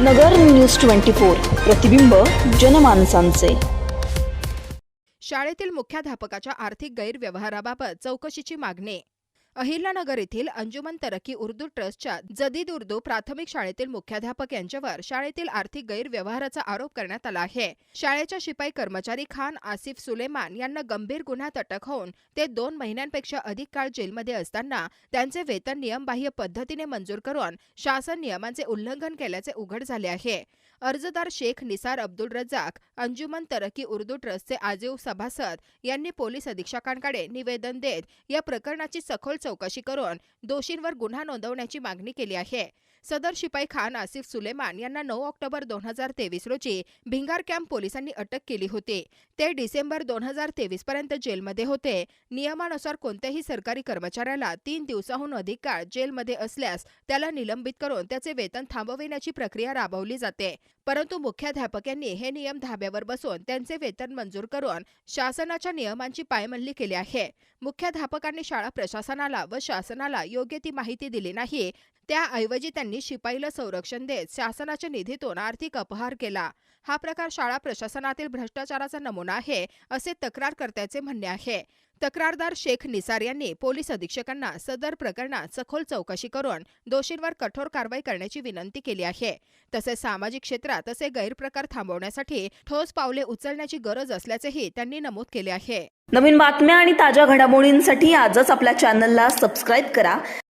नगर news twenty four प्रतिबिंब जनमानसांचे. शाळेतील मुख्याध्यापकाच्या आर्थिक गैरव्यवहाराबाबत चौकशीची मागणी अहिल्यानगर येथील अंजुमन तरक्की उर्दू ट्रस्टच्या जदीद उर्दू प्राथमिक शाळेतील मुख्याध्यापक यांच्यावर शाळेतील आर्थिक गैरव्यवहाराचा आरोप करण्यात आला आहे. शाळेच्या शिपाई कर्मचारी खान आसिफ सुलेमान यांना गंभीर गुन्ह्यात अटक होऊन ते दोन महिन्यांपेक्षा अधिक काळ जेलमध्ये असताना त्यांचे वेतन नियमबाह्य पद्धतीने मंजूर करून शासन नियमांचे उल्लंघन केल्याचे उघड झाले आहे. अर्जदार शेख निसार अब्दुल रजाक अंजुमन तरक्की उर्दू ट्रस्टचे आजीव सभासद यांनी पोलीस अधीक्षकांकडे निवेदन देत या प्रकरणाची सखोल चौकशी करून दोषींवर गुन्हा नोंदवण्याची मागणी केली आहे. सदर शिपाई खान आसिफ सुलेमान यांना नऊ ऑक्टोबर दोन हजार तेवीस रोजी भिंगार कॅम्प पोलिसांनी अटक केली होती. ते डिसेंबर दोन हजार तेवीस पर्यंत जेलमध्ये होते. नियमानुसार कोणत्याही सरकारी कर्मचाऱ्याला तीन दिवसाहून अधिक काळ जेलमध्ये असल्यास त्याला निलंबित करून त्याचे वेतन थांबविण्याची प्रक्रिया राबवली जाते. परंतु मुख्याध्यापक यांनी हे नियम धाब्यावर बसवून त्यांचे वेतन मंजूर करून शासनाच्या नियमांची पायमल्ली केली आहे. मुख्याध्यापकांनी शाळा प्रशासनाला व शासनाला योग्य ती माहिती दिली नाही. त्याऐवजी त्यांनी शिपाईला संरक्षण देत शासनाच्या निधीतून आर्थिक अपहार केला. हा प्रकार शाळा प्रशासनातील भ्रष्टाचाराचा नमुना आहे असे तक्रारकर्त्याचे म्हणणे आहे. तक्रारदार शेख निसार यांनी पोलीस अधीक्षकांना सदर प्रकरणात सखोल चौकशी करून दोषींवर कठोर कारवाई करण्याची विनंती केली आहे. तसेच सामाजिक क्षेत्रात असे गैरप्रकार थांबवण्यासाठी ठोस पावले उचलण्याची गरज असल्याचेही त्यांनी नमूद केले आहे. नवीन बातम्या आणि ताज्या घडामोडींसाठी आजच आपल्या चॅनलला सबस्क्राईब करा.